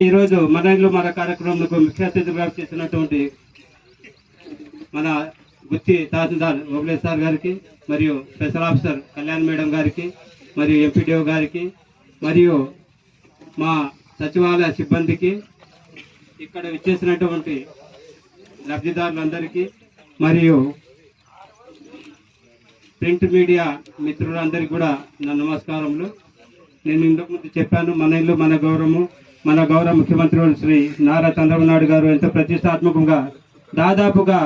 ఈరోజు మన ఇంట్లో మన కార్యక్రమంలో ముఖ్య అతిథిగా చేసినటువంటి మన గుత్తి తహసీల్దార్ ఓబ్లే సార్ గారికి మరియు స్పెషల్ ఆఫీసర్ కళ్యాణ్ మేడం గారికి మరియు ఎంపీడీఓ గారికి మరియు మా సచివాలయ సిబ్బందికి ఇక్కడ విచ్చేసినటువంటి లబ్ధిదారులందరికీ మరియు ప్రింట్ మీడియా మిత్రులందరికీ కూడా నా నమస్కారములు. నేను ఇంతకు ముందు చెప్పాను మన ఇల్లు మన గౌరవము మన గౌరవ ముఖ్యమంత్రి శ్రీ నారా చంద్రబాబు నాయుడు గారు ఎంతో ప్రతిష్టాత్మకంగా దాదాపుగా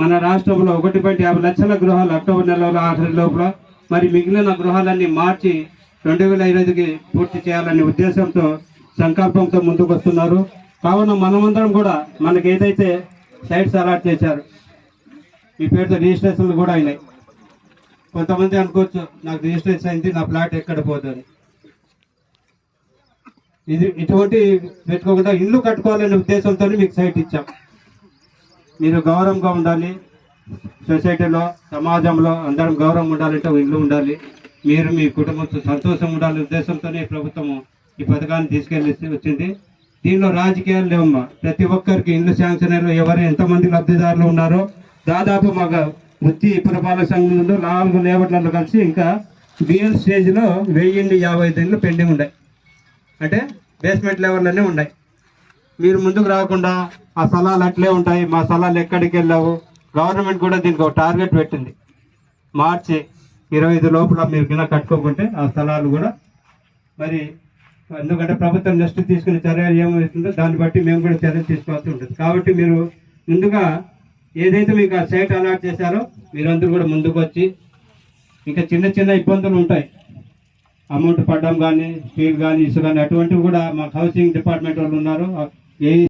మన రాష్ట్రంలో ఒకటి పాయింట్ యాభై లక్షల గృహాలు అక్టోబర్ నెలలో ఆఖరి లోపల మరి మిగిలిన గృహాలన్నీ మార్చి రెండు వేల ఇరవైకి పూర్తి చేయాలనే ఉద్దేశంతో సంకల్పంతో ముందుకు వస్తున్నారు. కావున మనమందరం కూడా మనకి ఏదైతే సైట్స్ అలాట్ చేశారు ఈ పేరుతో రిజిస్ట్రేషన్లు కూడా అయినాయి. కొంతమంది అనుకోవచ్చు నాకు రిజిస్ట్రేషన్ అయింది నా ప్లాట్ ఎక్కడ పోతుంది? ఇది ఇటువంటి పెట్టుకోకుండా ఇల్లు కట్టుకోవాలనే ఉద్దేశంతో మీకు సైట్ ఇచ్చాం. మీరు గౌరవంగా ఉండాలి. సొసైటీలో సమాజంలో అందరం గౌరవం ఉండాలంటే ఇల్లు ఉండాలి. మీరు మీ కుటుంబంతో సంతోషం ఉండాలనే ఉద్దేశంతోనే ప్రభుత్వం ఈ పథకాన్ని తీసుకెళ్ళి వచ్చింది. దీనిలో రాజకీయాలు లేవమ్మా. ప్రతి ఒక్కరికి ఇల్లు శాంక్షన్ ఎవరు ఎంతమంది లబ్ధిదారులు ఉన్నారో దాదాపు మాకు వృత్తి పురపాలక సంఘంలో నాలుగు లేబర్లలో కలిసి ఇంకా బిఎల్ స్టేజ్లో వెయ్యి యాభై ఐదు పెండింగ్ ఉన్నాయి అంటే బేస్మెంట్ లెవెల్లోనే ఉన్నాయి. మీరు ముందుకు రాకుండా ఆ స్థలాలు అట్లే ఉంటాయి. మా స్థలాలు ఎక్కడికి వెళ్ళావు? గవర్నమెంట్ కూడా దీనికి ఒక టార్గెట్ పెట్టింది. మార్చి ఇరవై ఐదు లోపల మీరు కింద కట్టుకోకుంటే ఆ స్థలాలు కూడా మరి ఎందుకంటే ప్రభుత్వం నెక్స్ట్ తీసుకునే చర్యలు ఏమవుతుందో దాన్ని బట్టి మేము కూడా చర్యలు తీసుకోవాల్సి ఉంటుంది. కాబట్టి మీరు ముందుగా ఏదైతే మీకు ఆ సైట్ అలాట్ చేశారో మీరందరూ కూడా ముందుకు వచ్చి ఇంకా చిన్న చిన్న ఇబ్బందులు ఉంటాయి. అమౌంట్ పడడం కానీ స్టీల్ కానీ ఇసు కానీ అటువంటివి కూడా మాకు హౌసింగ్ డిపార్ట్మెంట్ వాళ్ళు ఉన్నారు. ఏ